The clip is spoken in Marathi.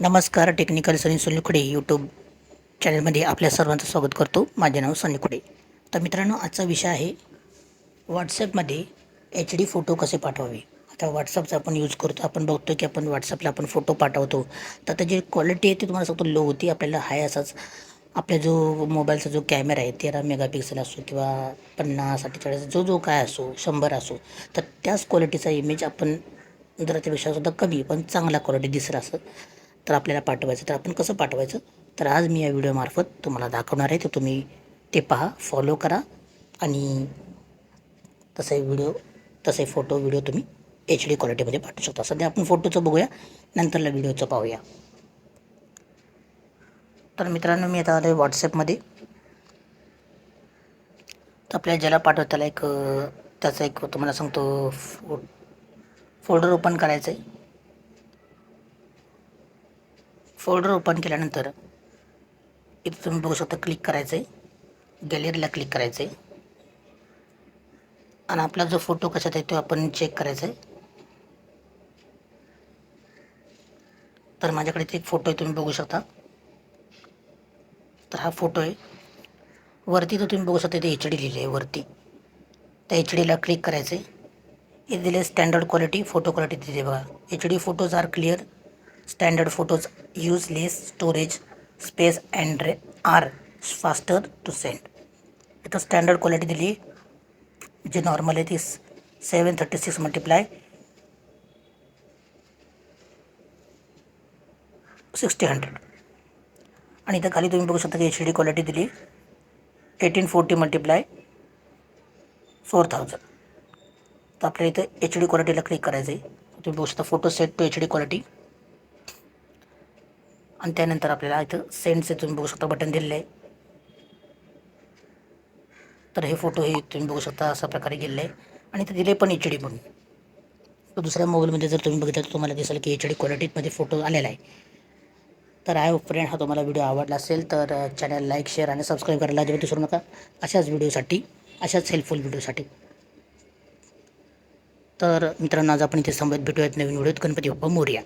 नमस्कार टेक्निकल सनी सोनिकुडे यूट्यूब चॅनलमध्ये आपल्या सर्वांचं स्वागत करतो. माझे नाव सनी तर मित्रांनो आजचा विषय आहे व्हॉट्सॲपमध्ये एच डी फोटो कसे पाठवावे? आता व्हॉट्सअपचा आपण यूज करतो आपण बघतो की आपण व्हॉट्सअपला आपण फोटो पाठवतो. तर त्याची क्वालिटी आहे ती तुम्हाला सांगतो लो होती आपल्याला हाय असाच. आपला जो मोबाईलचा जो कॅमेरा आहे तेरा मेगापिक्सल असो किंवा पन्नास अठ्ठेचाळीस जो जो काय असो शंभर असो तर त्याच क्वालिटीचा इमेज आपण जरा त्यापेक्षा सुद्धा कमी पण चांगला क्वालिटी दिसला असं. तर आपल्याला पाठवायचं. तर आपण कसं पाठवायचं? तर आज मी या व्हिडिओमार्फत तुम्हाला दाखवणार आहे. तर तुम्ही ते पहा फॉलो करा आणि तसे व्हिडिओ तसे फोटो व्हिडिओ तुम्ही एच डी क्वालिटीमध्ये पाठवू शकता. सध्या आपण फोटोचं बघूया. नंतरला व्हिडिओचं पाहूया. तर मित्रांनो मी आता आलो आहे व्हॉट्सॲपमध्ये तर आपल्याला ज्याला पाठवताला त्याला एक त्याचा एक तुम्हाला सांगतो फो फोल्डर ओपन करायचं आहे फोल्डर ओपन केल्यानंतर इथं तुम्ही बघू शकता क्लिक करायचं आहे गॅलरीला क्लिक करायचं आहे आणि आपला जो फोटो कशात आहे तो आपण चेक करायचा आहे तर माझ्याकडे इथे एक फोटो आहे तुम्ही बघू शकता. तर हा फोटो आहे. वरती तर तुम्ही बघू शकता इथे एच डी लिहिले आहे वरती. त्या एच डीला क्लिक करायचं आहे इथे दिले स्टँडर्ड क्वालिटी फोटो क्वालिटी तिथे बघा. H D photos are clear standard photos use less storage space and ray are faster to send इथं स्टँडर्ड क्वालिटी दिली जी नॉर्मल आहे ती seven thirty six multiply sixty hundred आणि इथं खाली तुम्ही बघू शकता की एच डी क्वालिटी दिली eighteen forty multiply four thousand तर आपल्याला इथं एच डी क्वालिटीला क्लिक करायचं आहे तुम्ही बघू शकता photo set to H D quality आणि त्यानंतर आपल्याला इथं सेंडचे तुम्ही बघू शकता बटन दिलेलं आहे. तर हे फोटो हे तुम्ही बघू शकता अशा प्रकारे गेलेलं आहे. आणि ते दिले पण एच डी म्हणून. तर दुसऱ्या मोबाईलमध्ये जर तुम्ही बघितलं तर तुम्हाला दिसेल की एच डी क्वालिटीमध्ये फोटो आलेला आहे. तर आय फ्रेंड हा तुम्हाला व्हिडिओ आवडला असेल तर चॅनल लाईक शेअर आणि सबस्क्राईब करायला अजिबात विसरू नका. अशाच व्हिडिओसाठी अशाच हेल्पफुल व्हिडिओसाठी तर मित्रांनो आज आपण इथे संबंधित भेटूयात नवीन व्हिडिओत गणपती बाप्पा मोर्या.